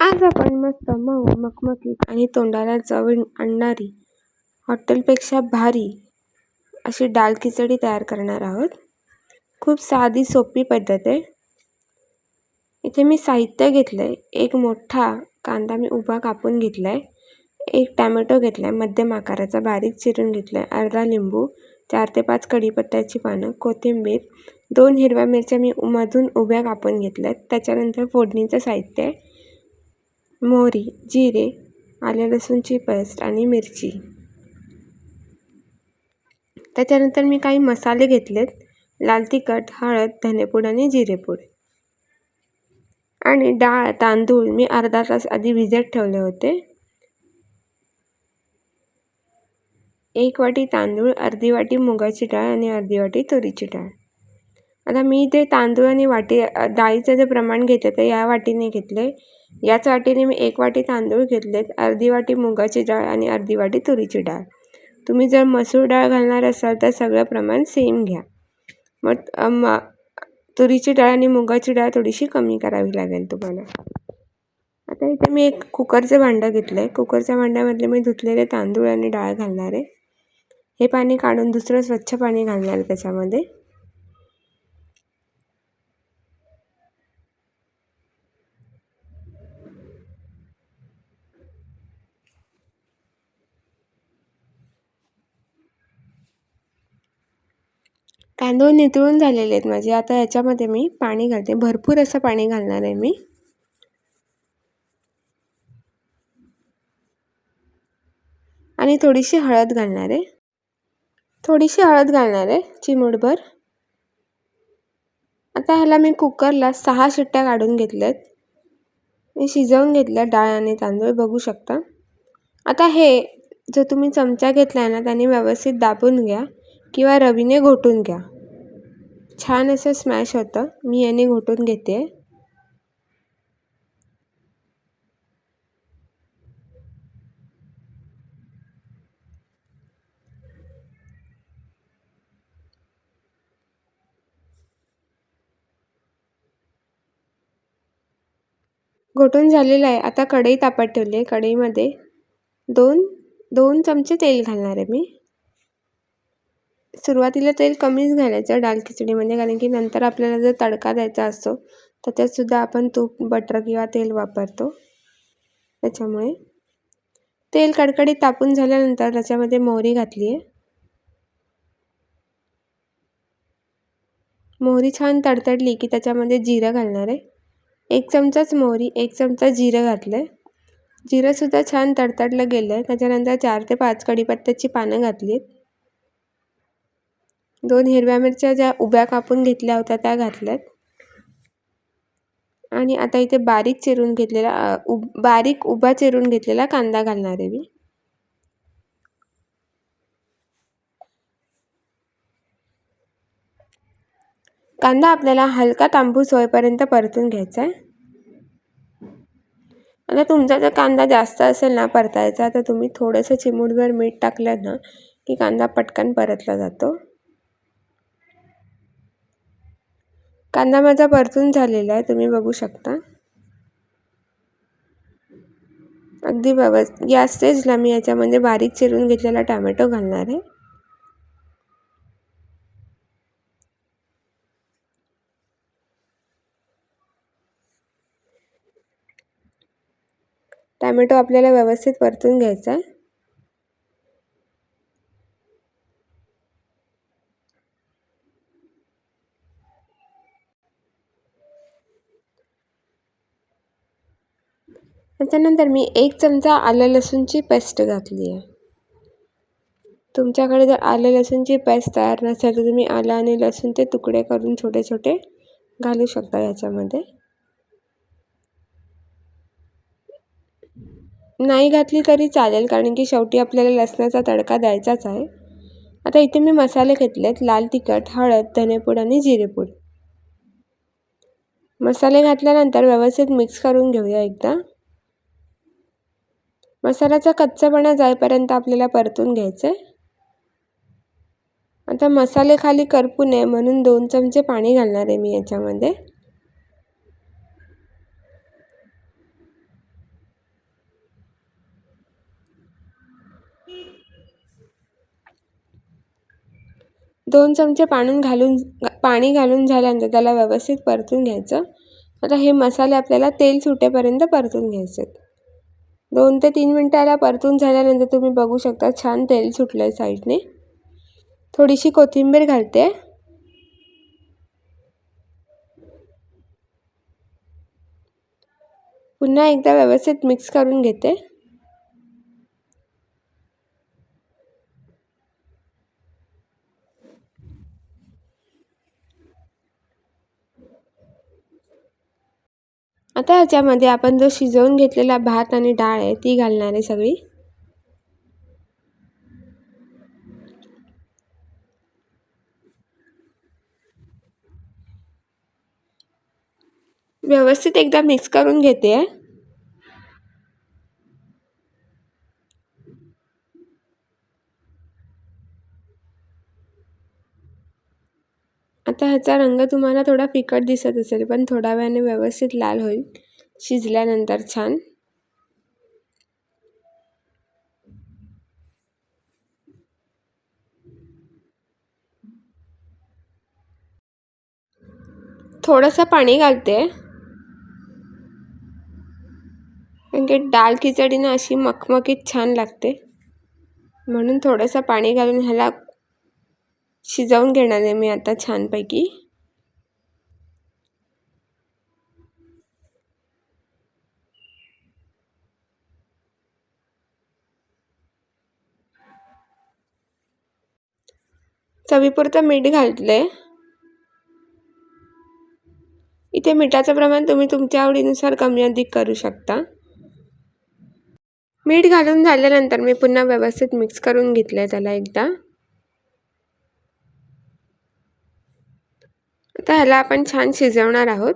आज आपण मस्त मऊ मखमखीत आणि तोंडाला चव आणणारी हॉटेलपेक्षा भारी अशी डाळ खिचडी तयार करणार आहोत. खूप साधी सोपी पद्धत आहे. इथे मी साहित्य घेतलं आहे एक मोठा कांदा मी उभा कापून घेतला आहे एक टॅमॅटो घेतला आहे मध्यम आकाराचा बारीक चिरून घेतला आहे अर्धा लिंबू चार ते पाच कढीपत्त्याची पानं कोथिंबीर दोन हिरव्या मिरच्या मी मधून उभ्या कापून घेतल्या आहेत त्याच्यानंतर फोडणीचं साहित्य आहे. मोहरी जिरे आले लसूणची पेस्ट आणि मिरची. त्याच्यानंतर मी काही मसाले घेतलेत. लाल तिखट हळद धनेपूड आणि जिरेपूड. आणि डाळ तांदूळ मी अर्धा तास आधी भिजत ठेवले होते. एक वाटी तांदूळ अर्धी वाटी मुगाची डाळ आणि अर्धी वाटी तुरीची डाळ. आता मी ते तांदूळ आणि वाटी डाळीचं जे प्रमाण घेते ते या वाटीने घेतले. याच वाटीने मी एक वाटी तांदूळ घेतलेत अर्धी वाटी मुगाची डाळ आणि अर्धी वाटी तुरीची डाळ. तुम्ही जर मसूर डाळ घालणार असाल तर सगळं प्रमाण सेम घ्या. मग तुरीची डाळ आणि मुगाची डाळ थोडीशी कमी करावी लागेल तुम्हाला. आता इथे मी एक कुकरचं भांडं घेतलं आहे कुकरच्या भांड्यामधले मी धुतलेले तांदूळ आणि डाळ घालणार आहे. हे पाणी काढून दुसरं स्वच्छ पाणी घालणार आहे त्याच्यामध्ये. तांदूळ नितळून झालेले आहेत माझे. आता याच्यामध्ये मी पाणी घालते. भरपूर असं पाणी घालणार आहे मी. आणि थोडीशी हळद घालणार आहे. थोडीशी हळद घालणार आहे चिमूटभर. आता ह्याला मी कुकरला सहा शिट्ट्या काढून घेतल्यात. मी शिजवून घेतल्या डाळ आणि तांदूळ बघू शकता. आता हे जो तुम्ही चमचा घेतला आहे ना त्याने व्यवस्थित दाबून घ्या. किंवा रवीने घोटून घ्या. छान असं स्मॅश होतं. मी याने घोटून घेते. घोटून झालेलं आहे. आता कढई तापत ठेवली आहे. कढईमध्ये दोन दोन चमचे तेल घालणार आहे मी. सुरुवातीला तेल कमीच घालायचं डाळ खिचडीमध्ये म्हणजे, कारण की नंतर आपल्याला जर तडका द्यायचा असतो त्याच्यातसुद्धा आपण तूप बटर किंवा तेल वापरतो. त्याच्यामुळे तेल कडकडीत तापून झाल्यानंतर त्याच्यामध्ये मोहरी घातली आहे मोहरी छान तडतडली की त्याच्यामध्ये जिरं घालणार आहे. एक चमचाच मोहरी एक चमचा जिरं घातलं आहे जिरंसुद्धा छान तडतडलं गेलं आहे त्याच्यानंतर चार ते पाच कढीपत्त्याची पानं घातली आहेत दोन हिरव्या मिरच्या ज्या उभ्या कापून घेतल्या होत्या त्या घातल्यात. आणि आता इथे बारीक चिरून घेतलेला उब बारीक उभा चिरून घेतलेला कांदा घालणार आहे मी. कांदा आपल्याला हलका तांबूस होईपर्यंत परतून घ्यायचा आहे. आता तुमचा जर कांदा जास्त असेल ना परतायचा तर तुम्ही थोडंसं चिमूटभर मीठ टाकलं ना की कांदा पटकन परतला जातो. कांदा माझा परतून झालेला आहे तुम्ही बघू शकता. अगदी व्यवस्थ या स्टेजला मी याच्यामध्ये बारीक चिरून घेतलेला टॅमॅटो घालणार आहे. टॅमॅटो आपल्याला व्यवस्थित परतून घ्यायचा आहे. त्याच्यानंतर मी एक चमचा आलं लसूणची पेस्ट घातली आहे. तुमच्याकडे जर आलं लसूणची पेस्ट तयार नसेल तर तुम्ही आलं आणि लसूणचे तुकडे करून छोटे छोटे घालू शकता याच्यामध्ये. नाही घातली तरी चालेल कारण की शेवटी आपल्याला लसणाचा तडका द्यायचाच आहे. आता इथे मी मसाले घेतलेत लाल तिखट हळद धनेपूड आणि जिरेपूड. मसाले घातल्यानंतर व्यवस्थित मिक्स करून घेऊया एकदा. मसाल्याचा कच्चापणा जाईपर्यंत आपल्याला परतून घ्यायचं आहे. आता मसाले खाली करपू नये म्हणून दोन चमचे पाणी घालणार आहे मी याच्यामध्ये. दोन चमचे पाणी घालून पाणी घालून झाल्यानंतर त्याला व्यवस्थित परतून घ्यायचं. आता हे मसाले आपल्याला तेल सुटेपर्यंत परतून घ्यायचे आहेत दोन ते तीन मिनटाला परतून झाल्यानंतर तुम्ही बघू शकता छान तेल सुटलं आहे साईडने. थोडीशी कोथिंबीर घालते. पुन्हा एकदा व्यवस्थित मिक्स करून घेते. आता ह्याच्यामध्ये आपण जो शिजवून घेतलेला भात आणि डाळ आहे ती घालणार आहे सगळी. व्यवस्थित एकदा मिक्स करून घेते. आता ह्याचा रंग तुम्हाला थोडा फिकट दिसत असेल पण थोड्या वेळाने व्यवस्थित लाल होईल. शिजल्यानंतर छान. थोडंसं पाणी घालते. कारण की डाळ खिचडी ना अशी मखमखीत छान लागते. म्हणून थोडंसं पाणी घालून ह्याला शिजवून घेणार आहे मी आता छानपैकी. चवीपुरतं मीठ घातले इथे मिठाचं प्रमाण तुम्ही तुमच्या आवडीनुसार कमी अधिक करू शकता. मीठ घालून झाल्यानंतर मी पुन्हा व्यवस्थित मिक्स करून घेतलं त्याला एकदा. आता ह्याला आपण छान शिजवणार आहोत.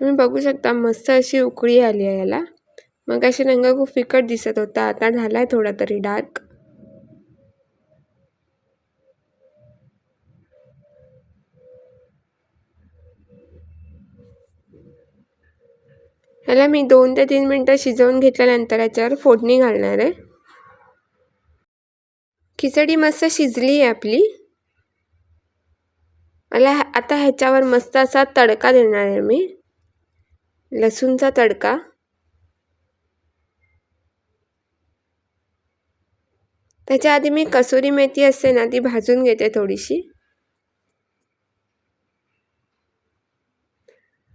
तुम्ही बघू शकता मस्त अशी उकळी आली आहे याला. मग अशी रंग खूप फिकट दिसत होता आता झाला आहे थोडा तरी डार्क. ह्याला मी दोन ते तीन मिनटं शिजवून घेतल्यानंतर याच्यावर फोडणी घालणार आहे. खिचडी मस्त शिजली आहे आपली. मला आता ह्याच्यावर मस्त असा तडका देणार आहे मी. लसूणचा तडका. त्याच्या आधी मी कसुरी मेथी असते ना ती भाजून घेते थोडीशी.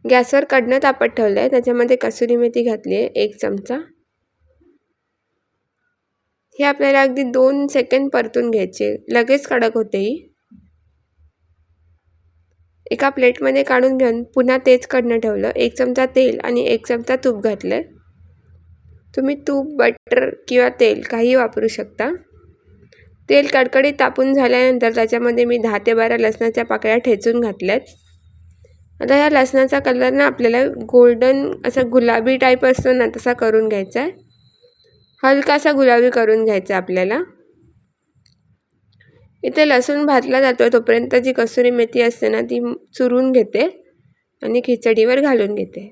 गॅसवर कडणं तापत ठेवलं आहे त्याच्यामध्ये कसुरी मेथी घातली आहे एक चमचा. हे आपल्याला अगदी दोन सेकंड परतून घ्यायचे. लगेच कडक होते ही. एका प्लेटमध्ये काढून घेऊन पुन्हा तेच कडनं ठेवलं. एक चमचा तेल आणि एक चमचा तूप घातलं. तुम्ही तूप बटर किंवा तेल काही वापरू शकता. तेल कडकडीत तापून झाल्यानंतर त्याच्यामध्ये मी दहा ते बारा लसणाच्या पाकळ्या ठेचून घातल्यात. आता ह्या लसणाचा कलर ना आपल्याला गोल्डन असा गुलाबी टाईप असतो ना तसा करून घ्यायचा आहे. हलकासा गुलाबी करून घ्यायचा आपल्याला. इथे लसूण भातला जातो तोपर्यंत जी कसुरी मेथी असते ना ती चुरून घेते आणि खिचडीवर घालून घेते.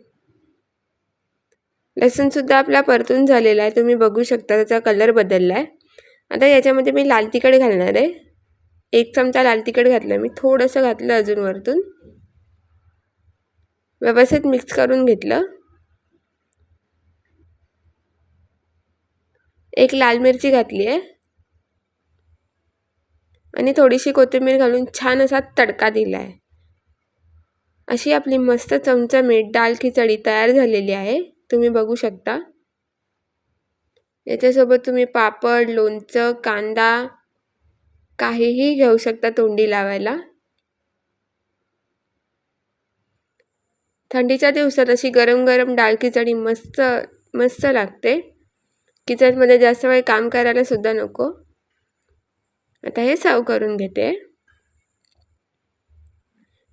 लसूणसुद्धा आपला परतून झालेला आहे. तुम्ही बघू शकता त्याचा कलर बदलला आहे आता याच्यामध्ये मी लाल तिखट घालणार आहे. एक चमचा लाल तिखट घातलं मी. थोडंसं घातलं अजून वरतून. व्यवस्थित मिक्स करून घेतलं. एक लाल मिरची घातली आहे. आणि थोडीशी कोथिंबीर घालून छान असा तडका दिला आहे अशी आपली मस्त चमचमीत डाळ खिचडी तयार झालेली आहे. तुम्ही बघू शकता. याच्यासोबत तुम्ही पापड लोणचं कांदा काहीही घेऊ शकता तोंडी लावायला. थंडीच्या दिवसात अशी गरम गरम डाळ खिचडी मस्त मस्त लागते. किचनमध्ये जास्त वेळ काम करायला सुद्धा नको. आता हे सर्व करून घेते.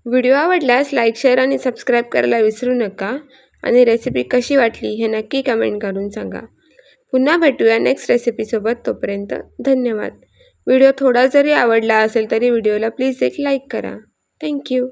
व्हिडिओ आवडल्यास लाईक शेअर आणि सबस्क्राईब करायला विसरू नका. आणि रेसिपी कशी वाटली हे नक्की कमेंट करून सांगा. पुन्हा भेटूया नेक्स्ट रेसिपीसोबत तोपर्यंत धन्यवाद. व्हिडिओ थोडा जरी आवडला असेल तरी व्हिडिओला प्लीज एक लाईक करा. थँक्यू